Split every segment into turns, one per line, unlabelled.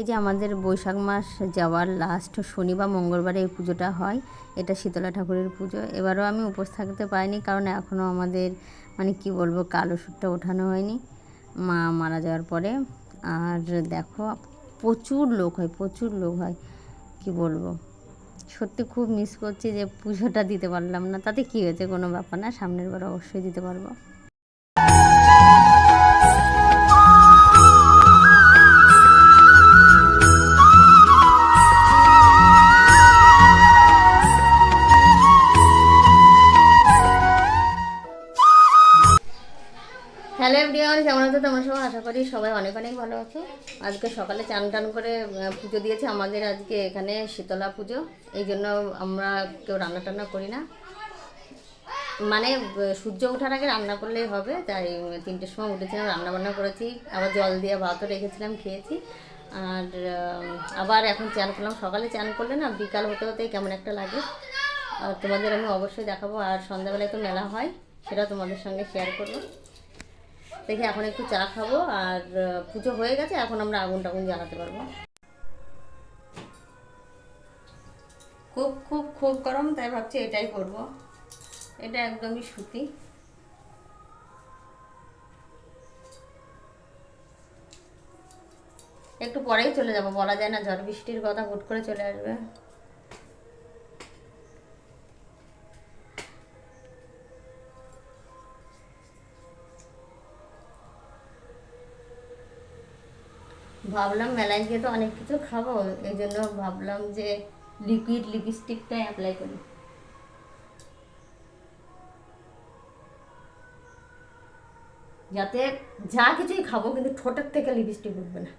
এই যে আমাদের বৈশাখ মাস যাওয়ার লাস্ট শনি বা মঙ্গলবারে এই পুজোটা হয়। এটা শীতলা ঠাকুরের পুজো। এবারও আমি উপোস থাকতে পারিনি কারণ এখনও আমাদের মানে কি বলব, কালো সুরটা ওঠানো হয়নি। মা মারা যাওয়ার পরে। আর দেখো, প্রচুর লোক হয়, প্রচুর লোক হয়। কি বলব? সত্যি খুব মিস করছি যে পুজোটা দিতে পারলাম না। তাতে কী হয়েছে কোনো ব্যাপার না, সামনের বার অবশ্যই দিতে পারব। এভরিওয়ান কেমন আছো? তোমরা সবাই আশা করি সবাই অনেক অনেক ভালো আছো। আজকে সকালে চান টান করে পুজো দিয়েছে আমাদের আজকে এখানে শীতলা পুজো। এই জন্য আমরা কেউ রান্না টান্না করি না। মানে সূর্য ওঠার আগে রান্না করলেই হবে, তাই তিনটের সময় উঠেছিলাম রান্না বান্না করেছি। আবার জল দিয়ে ভাতও রেখেছিলাম, খেয়েছি। আর আবার এখন চান করলাম। সকালে চান করলে না, বিকাল হতে হতেই কেমন একটা লাগে। আর তোমাদের আমি অবশ্যই দেখাবো। আর সন্ধ্যাবেলায় তো মেলা হয়, সেটা তোমাদের সঙ্গে শেয়ার করব। দেখি এখন একটু চা খাব আর পুজো হয়ে গেছে, এখন আমরা আগুন টাগুন জ্বালাতে পারব। খুব খুব খুব গরম, তাই ভাবছি এটাই করব। এটা একদমই সুতি। একটু পরেই চলে যাব, বলা যায় না, ঝড় বৃষ্টির কথা হুট করে চলে আসবে। ভাবলাম মেলায় গিয়ে তো অনেক কিছু খাব, এই জন্য ভাবলাম যে লিকুইড লিপস্টিকটাই অ্যাপ্লাই করি। যাতে যা কিছুই খাব, কিন্তু ঠোঁটের থেকে লিপস্টিক উঠবে না।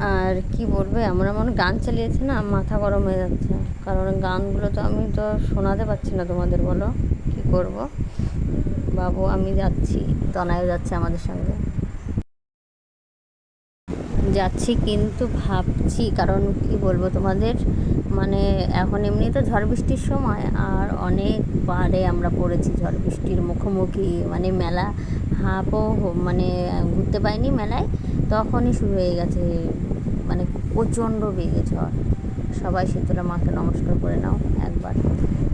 আর কি বলবে এমন এমন গান চালিয়েছে না, মাথা গরম হয়ে যাচ্ছে। কারণ গানগুলো তো আমি তো শোনাতে পারছি না তোমাদের, বলো। কি করব? বাবু, আমি যাচ্ছি। তনায়ও যাচ্ছে আমাদের সঙ্গে। যাচ্ছি কিন্তু ভাবছি, কারণ কি বলব তোমাদের মানে এখন এমনি তো ঝড় বৃষ্টির সময়, আর অনেক বারে আমরা পড়েছি ঝড় বৃষ্টির মুখোমুখি মানে মেলা হাফও হ- মানে ঘুরতে পাইনি মেলায়, তখনই শুরু হয়ে গেছে। প্রচণ্ড বেগে ঝড়। সবাই শীতলা মাকে নমস্কার করে নাও, একবার।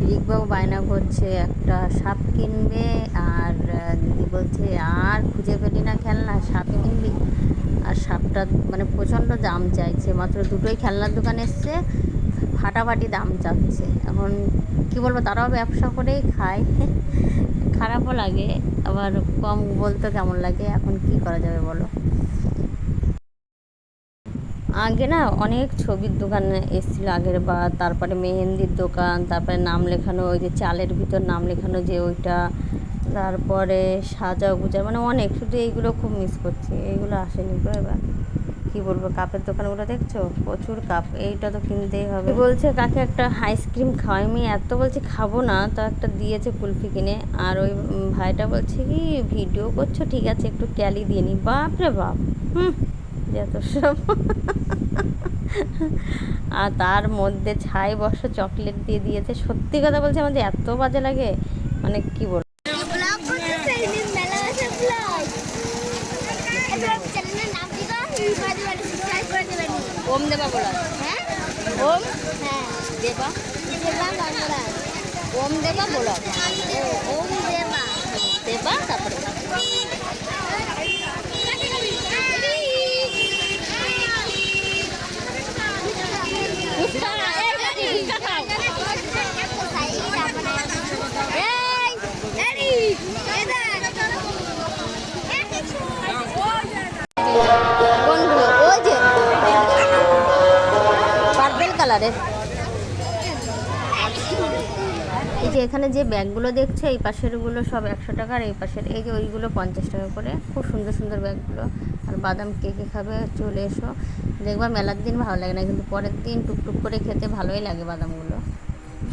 রিকবাবু বায়না করছে, একটা সাপ কিনবে, আর দিদি বলছে, আর খুঁজে পেলি না খেলনা, সাপ কিনবি? আর সাপটা মানে প্রচণ্ড দাম চাইছে, মাত্র দুটোই খেলনার দোকান এসছে, ফাটাফাটি দাম চাচ্ছে। এখন কি বলব, তারাও ব্যবসা করেই খায়। খারাপও লাগে, আবার কম বলতে কেমন লাগে, এখন কি করা যাবে বলো? আগে না অনেক ছবির দোকান এসেছিল আগের বার তারপরে মেহেন্দির দোকান, তারপরে নাম লেখানো, ওই যে চালের ভিতর নাম লেখানো যে ওইটা, তারপরে সাজা গুজা মানে অনেক, শুধু এইগুলো খুব মিস করছি, এইগুলো আসেনি গো এবার। কি বলব, কাপের দোকানগুলো দেখছ? প্রচুর কাপ, এইটা তো কিনতেই হবে। বলছে, কাকে একটা আইসক্রিম খাওয়াই? আমি এত বলছি খাব না, তো একটা দিয়েছে কুলফি কিনে, আর ওই ভাইটা বলছে কি, ভিডিও করছ, ঠিক আছে, একটু ক্যালি দিয়ে নি। বাপ রে বাপ, হুম। যত সব। আর তার মধ্যে ছাই বর্ষ চকলেট দিয়ে দিয়েছে। সত্যি কথা বলছে আমাদের এত বাজে লাগে মানে কি
দেবেন
ওম দেবা বলা।
হ্যাঁ
ওম
হ্যাঁ
দেবা
দেবা বাংলা।
ওম দেবা। বলা
ওম দেবা
দেবা তারপরে কালারের এই যে এখানে যে ব্যাগগুলো দেখছ, এই পাশেরগুলো সব একশো টাকার এই পাশের, এই যে ওইগুলো পঞ্চাশ টাকা করে। খুব সুন্দর সুন্দর ব্যাগগুলো। আর বাদাম কে কে খাবে, চলে এসো। দেখবা মেলার দিন ভালো লাগে না, কিন্তু পরের দিন টুকটুক করে খেতে ভালোই লাগে বাদামগুলো।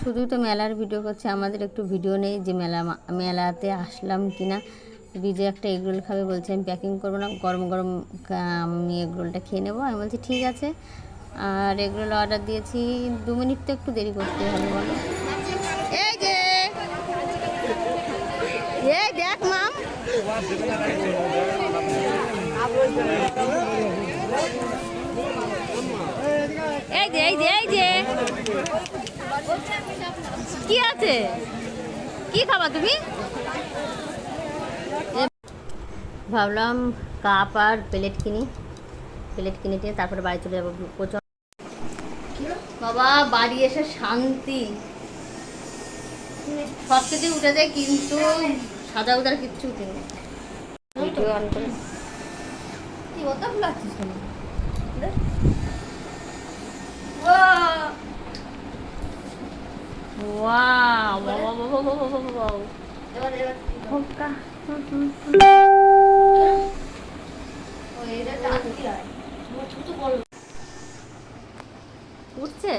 শুধুই তো মেলার ভিডিও করছে, আমাদের একটু ভিডিও নেই যে মেলা মেলাতে আসলাম কি না বিজয় একটা এগরোল খাবে, বলছে আমি প্যাকিং করব না, গরম গরম আমি এগরোলটা খেয়ে নেব। আমি বলছি, ঠিক আছে। আর এগুলো অর্ডার দিয়েছি। দু মিনিট তো একটু দেরি করতে হবে, বলো। এই যে। এই দেখ, মাম। এই যে এই যে এই যে। কি আছে? কি খাবা তুমি? ভাবলাম কাপ আর প্লেট কিনি। প্লেট কিনে তারপরে বাড়ি চলে যাব। প্রচুর বাবা বাড়ি এসে শান্তি। সব কিছু উঠে যায় কিন্তু সাদা উদার কিচ্ছু কেন? ওয়াও বাবা বাবা বাবা বাবা বাবা এবার এবার হোকা হুম হুম উঠছে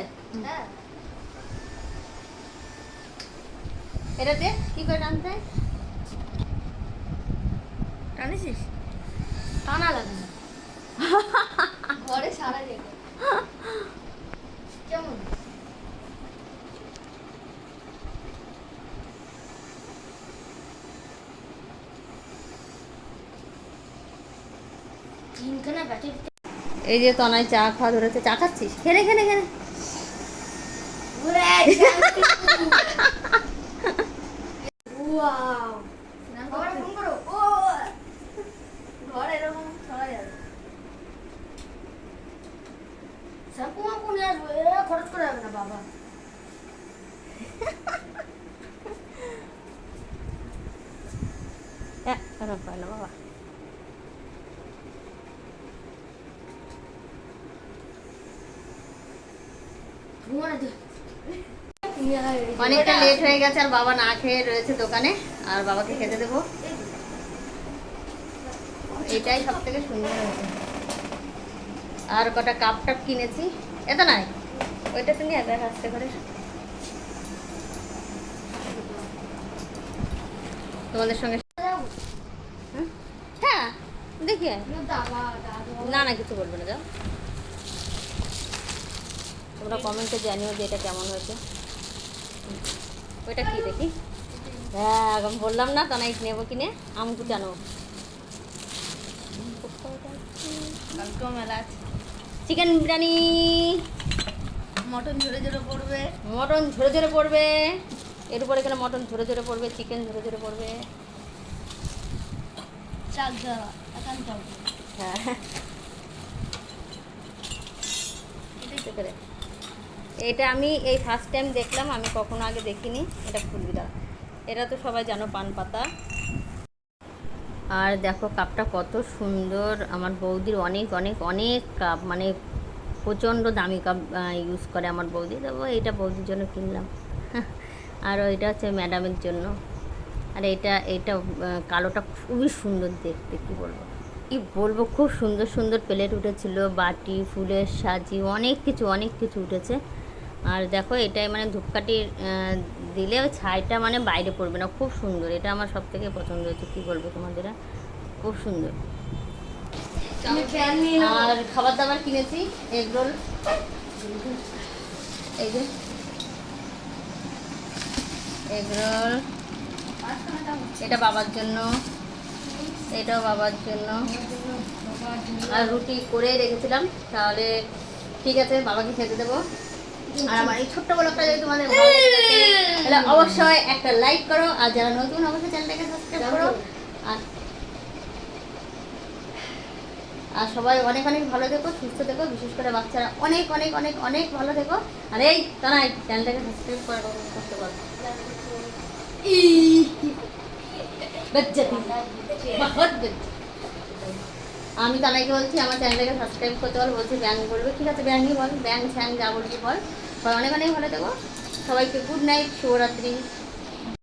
এটা দে কি করে টানতে হয়?
টানেছিস
টানা লাগে না
ঘরে সারা যেত কেমন তিনখানা ব্যাটারি
এই যে তনায় চা খাওয়া ধরেছে চা খাচ্ছিস? খেলে খেলে খেলে
খরচ করে যাবে না বাবা
হ্যাঁ খারাপ হয় না বাবা
ঘুমানো দে
অনেকটা লেট হয়ে গেছে আর বাবা না খেয়ে রয়েছে দোকানে আর বাবাকে খেতে দেবো। এটাই সব থেকে সুন্দর হয়েছে। আর কটা কাপ টাপ কিনেছি। এটা নাই। ওইটা তুমি একবার আসতে করে তোমাদের সঙ্গে? হ্যাঁ দেখি। না না কিছু বলব না যাও। তোমরা কমেন্টে জানিও যে এটা কেমন হয়েছে। ওইটা কি দেখি? হ্যাঁ এখন বললাম না তনাই নেব কিনে আম কুচানো চিকেন বিরিয়ানি।
মটন ঝরে ঝরে পড়বে।
মটন ঝরে ঝরে পড়বে। এর উপরে এখানে মটন ঝরে ঝরে পড়বে চিকেন ঝরে ঝরে পড়বে। হ্যাঁ। এটা আমি এই ফার্স্ট টাইম দেখলাম, আমি কখনো আগে দেখিনি। এটা ফুলবিদা এটা তো সবাই জানো, পান পাতা। আর দেখো, কাপটা কত সুন্দর। আমার বৌদির অনেক অনেক অনেক কাপ মানে প্রচণ্ড দামি কাপ ইউজ করে আমার বৌদি। দেবো এটা বৌদির জন্য কিনলাম। আর ওইটা হচ্ছে ম্যাডামের জন্য। আর এটা এটা কালোটা খুবই সুন্দর দেখতে, কি বলব? কি বলব, খুব সুন্দর সুন্দর প্লেট উঠেছিল। বাটি, ফুলের সাজি, অনেক কিছু অনেক কিছু উঠেছে। আর দেখো এটাই মানে ধূপকাঠির আহ, দিলে ছাইটা মানে বাইরে পড়বে না। খুব সুন্দর। এটা আমার সব থেকে পছন্দ হয়েছে। কী বলব তোমাদের? খুব সুন্দর। আর খাবার দাবার কিনেছি এগ রোল। এই যে। Egg roll. এটা বাবার জন্য। এটাও বাবার জন্য। আর রুটি করে রেখেছিলাম। তাহলে ঠিক আছে বাবাকে খেতে দেবো। আর আমার এই ছোট্ট ব্লগটা যদি তোমাদের তাহলে অবশ্যই একটা লাইক করো, আর যারা নতুন, অবশ্যই চ্যানেলটাকে সাবস্ক্রাইব করো। আর আর সবাই অনেক অনেক ভালো থেকো, সুস্থ থেকো, বিশেষ করে বাচ্চারা অনেক অনেক অনেক অনেক ভালো থেকো। আর এই তারাই চ্যানেলটাকে সাবস্ক্রাইব করে করতে পারো। আমি তানাইকে বলছি, আমার চ্যানেলটাকে সাবস্ক্রাইব করতে বল বলছি ব্যাং বলবে ঠিক আছে ব্যাংই বল, ব্যাং স্যাং যা বলবি বল। অনেক অনেক ভালো থাকো। সবাইকে গুড নাইট শুভরাত্রি।